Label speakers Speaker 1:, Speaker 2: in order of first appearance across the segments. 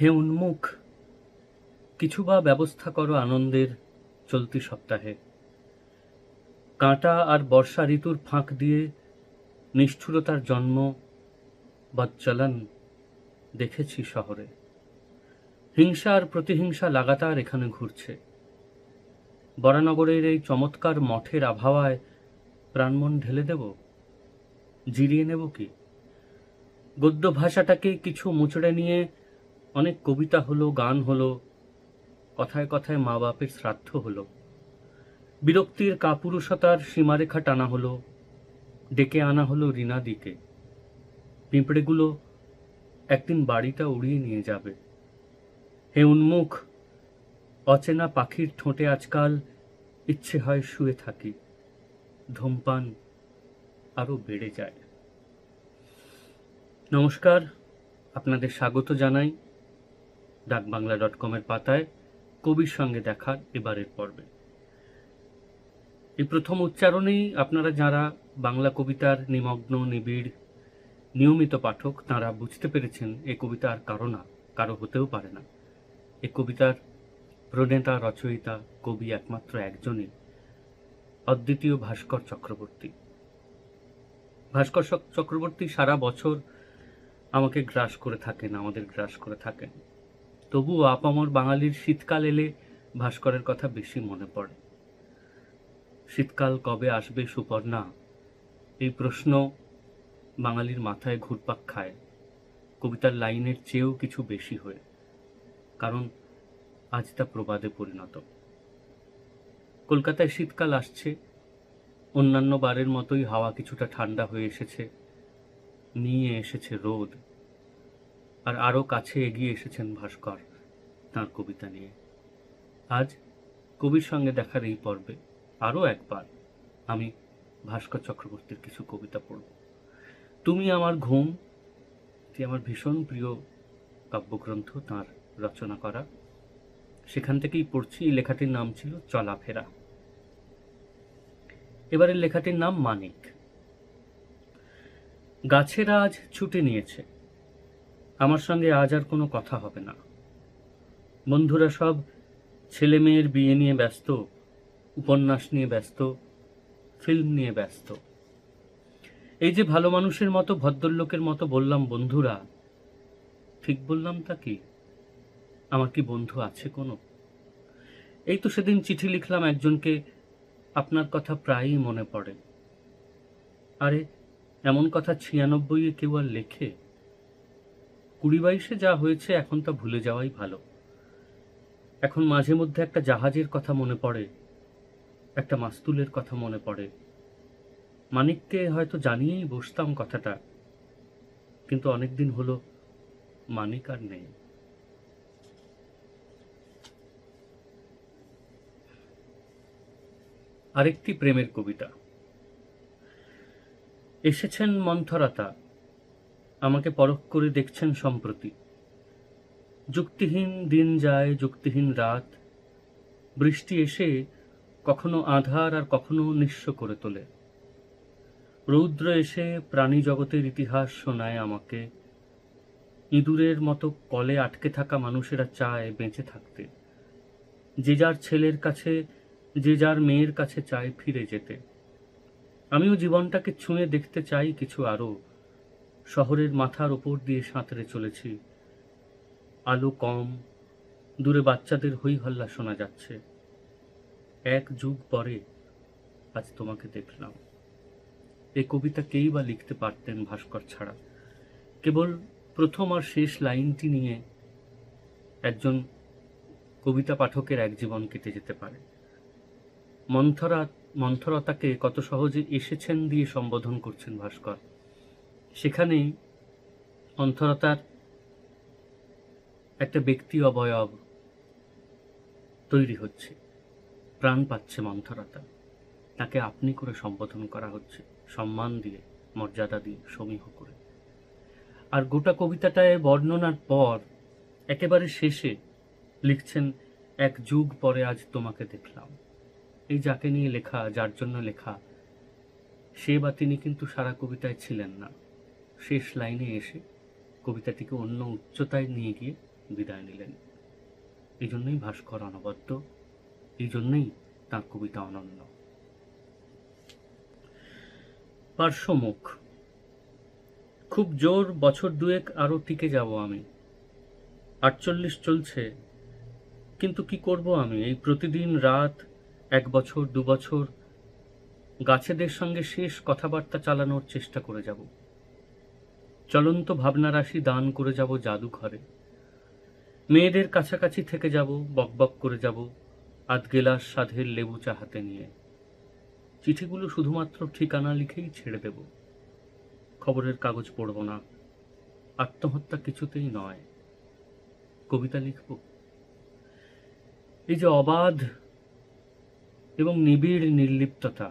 Speaker 1: হে উন্মুখ, কিছু বা ব্যবস্থা করো আনন্দের চলতি সপ্তাহে। কাঁটা আর বর্ষা ঋতুর ফাঁক দিয়ে নিষ্ঠুরতার জন্ম বচ্চলন দেখেছি শহরে। হিংসা আর প্রতিহিংসা লাগাতার এখানে ঘুরছে। বরানগরের এই চমৎকার মঠের আবহাওয়ায় প্রাণমন ঢেলে দেব? জিরিয়ে নেব কি? গদ্য ভাষাটাকে কিছু মুচড়ে নিয়ে অনেক কবিতা হলো, গান হলো, কথায় কথায় মা বাপের শ্রাদ্ধ হলো। বিরক্তির কাপুরুষতার সীমারেখা টানা হলো, ডেকে আনা হলো রিনাদিকে। পিঁপড়েগুলো একদিন বাড়িটা উড়িয়ে নিয়ে যাবে। হে উন্মুখ, অচেনা পাখির ঠোঁটে আজকাল ইচ্ছে হয় শুয়ে থাকি। ধূমপান আরও বেড়ে যায়। নমস্কার, আপনাদের স্বাগত জানাই। ডাকবাংলা ডট কমের পাতায় কবির সঙ্গে দেখার এবারের পর্বে। এই প্রথম উচ্চারণেই আপনারা যারা বাংলা কবিতার নিমগ্ন, নিবিড়, নিয়মিত পাঠক, তারা বুঝতে পেরেছেন এ কবিতা আর কারও না, কারও হতেও পারে না। এ কবিতার প্রণেতা, রচয়িতা, কবি একমাত্র একজনই, অদ্বিতীয় ভাস্কর চক্রবর্তী। ভাস্কর চক- চক্রবর্তী সারা বছর আমাকে গ্রাস করে থাকেন, আমাদের গ্রাস করে থাকেন। তবুও আপামর বাঙালির শীতকাল এলে ভাস্করের কথা বেশি মনে পড়ে। শীতকাল কবে আসবে সুপর্ণা? এই প্রশ্ন বাঙালির মাথায় ঘুরপাক খায়। কবিতার লাইনের চেয়েও কিছু বেশি হয়ে, কারণ আজ তা প্রবাদে পরিণত। কলকাতায় শীতকাল আসছে, অন্যান্য বারের মতোই হাওয়া কিছুটা ঠান্ডা হয়ে এসেছে, নিয়ে এসেছে রোদ। আর আরও কাছে এগিয়ে এসেছেন ভাস্কর, তাঁর কবিতা নিয়ে। আজ কবির সঙ্গে দেখার এই পর্বে আরও একবার আমি ভাস্কর চক্রবর্তীর কিছু কবিতা পড়ব। তুমি আমার ঘুম, এটি আমার ভীষণ প্রিয় কাব্যগ্রন্থ, তাঁর রচনা করা। সেখান থেকেই পড়ছি, এই লেখাটির নাম ছিল চলাফেরা এবারের লেখাটির নাম মানিক। গাছেরা আজ ছুটে নিয়েছে আমার সঙ্গে আজ আর কোনো কথা হবে না। বন্ধুরা সব ছেলে মেয়ের বিয়ে নিয়ে ব্যস্ত, উপন্যাস নিয়ে ব্যস্ত ফিল্ম নিয়ে ব্যস্ত। এই যে ভালো মানুষের মতো, ভদ্রলোকের মতো বললাম বন্ধুরা, ঠিক বললাম তা কি? আমার কি বন্ধু আছে কোনো? এই তো সেদিন চিঠি লিখলাম একজনকে, আপনার কথা প্রায়ই মনে পড়ে। আরে, এমন কথা ছিয়ানব্বইয়ে কেউ আর লেখে? কুড়ি বাইশে যা হয়েছে এখন তা ভুলে যাওয়াই ভালো। এখন মাঝে মধ্যে একটা জাহাজের কথা মনে পড়ে, একটা মাস্তুলের কথা মনে পড়ে। মানিককে হয়তো জানিয়েই বসতাম কথাটা, কিন্তু অনেকদিন হলো মানিক আর নেই। আরেকটি প্রেমের কবিতা। এসেছেন মন্থরতা আমাকে পরখ করে দেখছেন সম্প্রতি। যুক্তিহীন দিন যায়, যুক্তিহীন রাত। বৃষ্টি এসে কখনো আধার আর কখনো নিঃস্ব করে তোলে। রৌদ্র এসে প্রাণী জগতের ইতিহাস শোনায় আমাকে। ইঁদুরের মতো কলে আটকে থাকা মানুষেরা চায় বেঁচে থাকতে। যে যার ছেলের কাছে, যে যার মেয়ের কাছে চায় ফিরে যেতে। আমিও জীবনটাকে ছুঁয়ে দেখতে চাই কিছু আরও। শহরের মাথার ওপর দিয়ে সাঁতরে চলেছি। আলো কম, দূরে বাচ্চাদের হই হল্লা শোনা যাচ্ছে। এক যুগ পরে আজ তোমাকে দেখলাম। এই কবিতা কেই বা লিখতে পারতেন ভাস্কর ছাড়া। কেবল প্রথম আর শেষ লাইনটি নিয়ে একজন কবিতা পাঠকের এক জীবন কেটে যেতে পারে। মন্থরা, মন্থরতাকে কত সহজে এসেছেন দিয়ে সম্বোধন করছেন ভাস্কর। সেখানেই অন্তরতার একটা ব্যক্তি অবয়ব তৈরি হচ্ছে, প্রাণ পাচ্ছে মন্থরতা। তাকে আপনি করে সম্বোধন করা হচ্ছে, সম্মান দিয়ে, মর্যাদা দিয়ে, সমীহ করে। আর গোটা কবিতাটায় বর্ণনার পর একেবারে শেষে লিখছেন, এক যুগ পরে আজ তোমাকে দেখলাম। এই যাকে নিয়ে লেখা, যার জন্য লেখা, সে বা তিনি কিন্তু সারা কবিতায় ছিলেন না। শেষ লাইনে এসে কবিতাটিকে অন্য উচ্চতায় নিয়ে গিয়ে বিদায় নিলেন। এই জন্যই ভাস্কর অনবদ্য এই জন্যই তাঁর কবিতা অনন্য। পার্শ্বমুখ, খুব জোর বছর দুয়েক আরও টিকে যাব আমি। আটচল্লিশ চলছে, কিন্তু কি করব আমি? এই প্রতিদিন রাত, এক বছর, দু বছর, গাছেদের সঙ্গে শেষ কথাবার্তা চালানোর চেষ্টা করে যাব। চলন্ত ভাবনা রাশি দান করে যাব জাদুঘরে। মেয়েদের কাছাকাছি থেকে যাব বকবক করে যাব আধ গেলাস সাধের লেবু চা হাতে নিয়ে। চিঠিগুলো শুধুমাত্র ঠিকানা লিখেই ছেড়ে দেব। খবরের কাগজ পড়ব না, আত্মহত্যা কিছুতেই নয়। কবিতা লিখব। এই যে অবাধ এবং নিবিড় নির্লিপ্ততা,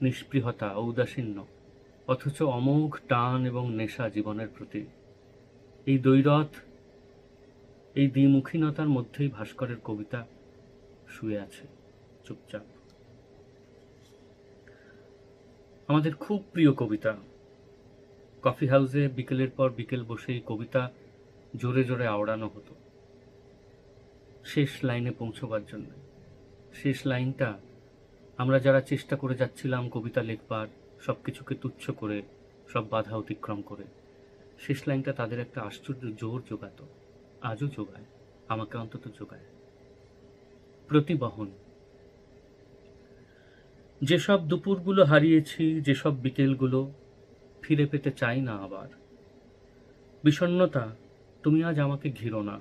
Speaker 1: নিষ্পৃহতা, ঔদাসীন্য অথচ অমোঘ টান এবং নেশা জীবনের প্রতি। এই দৈরথ এই দ্বিমুখীনতার মধ্যেই ভাস্করের কবিতা শুয়ে আছে চুপচাপ। আমাদের খুব প্রিয় কবিতা। কফি হাউসে বিকেলের পর বিকেল বসে এই কবিতা জোরে জোরে আওড়ানো হতো। শেষ লাইনে পৌঁছবার জন্য। শেষ লাইনটা আমরা যারা চেষ্টা করে যাচ্ছিলাম কবিতা লিখবার সব কিছুকে তুচ্ছ করে, সব বাধা অতিক্রম করে। শেষ লাইনটা তাদের একটা আশ্চর্য জোর যোগাতো। আজও যোগায়, আমাকে অন্তত যোগায়। প্রতিবহন। যেসব দুপুরগুলো হারিয়েছি, যেসব বিকেলগুলো ফিরে পেতে চাই না আবার। বিষণ্ণতা, তুমি আজ আমাকে ঘিরো না।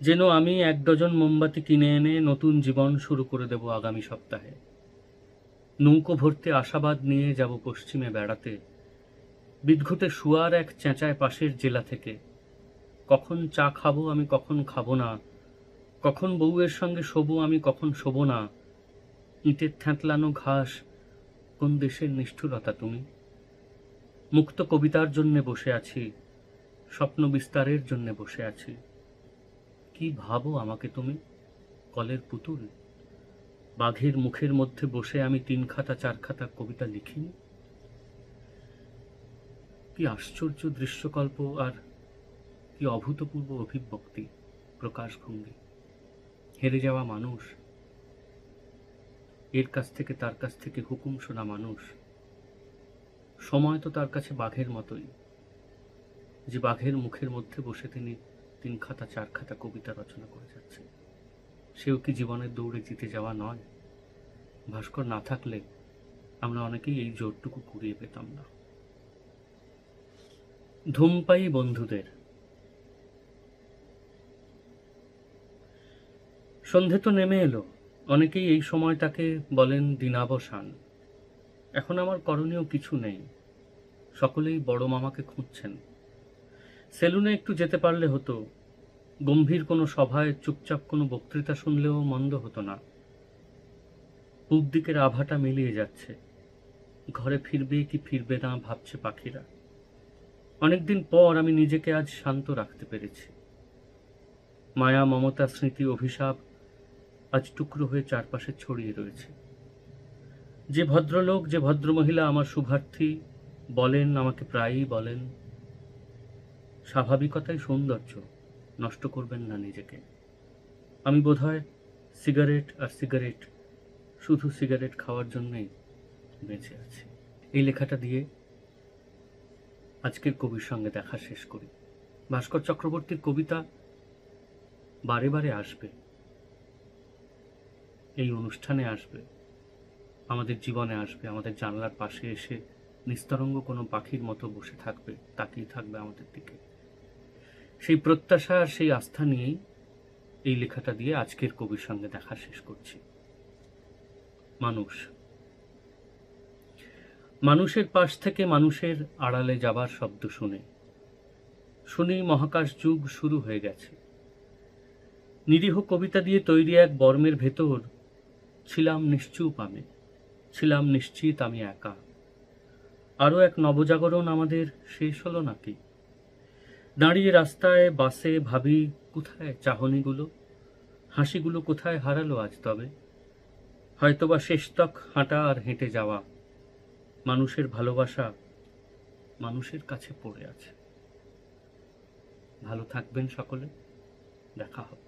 Speaker 1: যেন আমি এক ডজন মোমবাতি কিনে এনে নতুন জীবন শুরু করে দেব আগামী সপ্তাহে। নৌকো ভর্তি আশাবাদ নিয়ে যাব পশ্চিমে বেড়াতে। বিদঘুটে শুয়ার এক চেঁচায় পাশের জেলা থেকে। কখন চা খাব আমি কখন খাব না। কখন বউয়ের সঙ্গে শোবো আমি কখন শোবো না। ইঁটের থ্যাঁতলানো ঘাস, কোন দেশের নিষ্ঠুরতা তুমি? মুক্ত কবিতার জন্যে বসে আছি, স্বপ্ন বিস্তারের জন্যে বসে আছি। কি ভাবো আমাকে তুমি? কলের পুতুল? বাঘের মুখের মধ্যে বসে আমি তিন খাতা, চার খাতা কবিতা লিখিনি। কি আশ্চর্য দৃশ্যকল্প আর কি অভূতপূর্ব অভিব্যক্তি প্রকাশভঙ্গি হেরে যাওয়া মানুষ, এর কাছ থেকে তার কাছ থেকে হুকুম শোনা মানুষ। সময় তো তার কাছে বাঘের মতোই। যে বাঘের মুখের মধ্যে বসে তিনি তিন খাতা, চার খাতা কবিতা রচনা করে যাচ্ছে সেও কি জীবনের দৌড়ে জিতে যাওয়া নয়? ভাস্কর না থাকলে আমরা অনেকেই এই জোরটুকু কুড়িয়ে পেতাম না। ধূমপাই বন্ধুদের। সন্ধে তো নেমে এলো। অনেকেই এই সময়টাকে বলেন দিনাবসান। এখন আমার করণীয় কিছু নেই। সকলেই বড় মামাকে খুঁজছেন। সেলুনে একটু যেতে পারলে হতো। গম্ভীর কোনো সভায় চুপচাপ কোনো বক্তৃতা শুনলেও মন্দ হতো না। পূব দিকের আভাটা মিলিয়ে যাচ্ছে। ঘরে ফিরবে কি ফিরবে না ভাবছে পাখিরা। অনেকদিন পর আমি নিজেকে আজ শান্ত রাখতে পেরেছি। মায়া, মমতা, স্মৃতি, অভিশাপ আজ টুকরো হয়ে চারপাশে ছড়িয়ে রয়েছে। যে ভদ্রলোক, যে ভদ্রমহিলা আমার শুভার্থী বলেন, আমাকে প্রায়ই বলেন, স্বাভাবিকতাই সৌন্দর্য। নষ্ট করবেন না নিজেকে। আমি বোধহয় সিগারেট আর সিগারেট, শুধু সিগারেট খাওয়ার জন্যই বেঁচে আছি। এই লেখাটা দিয়ে আজকের কবির সঙ্গে দেখা শেষ করি। ভাস্কর চক্রবর্তীর কবিতা বারে বারে আসবে। এই অনুষ্ঠানে আসবে। আমাদের জীবনে আসবে। আমাদের জানলার পাশে এসে নিস্তরঙ্গ কোনো পাখির মতো বসে থাকবে। তাকিয়ে থাকবে আমাদের দিকে। সেই প্রত্যাশা আর সেই আস্থা নিয়েই এই লেখাটা দিয়ে আজকের কবির সঙ্গে দেখা শেষ করছি। মানুষ। মানুষের পাশ থেকে মানুষের আড়ালে যাবার শব্দ শুনে। শুনি মহাকাশ যুগ শুরু হয়ে গেছে। নিরীহ কবিতা দিয়ে তৈরি এক বর্মের ভেতর, ছিলাম নিশ্চুপ আমি, ছিলাম নিশ্চিত আমি একা। আরও এক নবজাগরণ আমাদের শেষ হলো নাকি? দাঁড়িয়ে রাস্তায়, বাসে, ভাবি, কোথায় চাহনিগুলো? হাসিগুলো কোথায় হারালো আজ তবে? হয়তোবা শেষতক হাঁটা আর হেঁটে যাওয়া। মানুষের ভালোবাসা মানুষের কাছে পড়ে আছে। ভালো থাকবেন সকলে। দেখা হবে।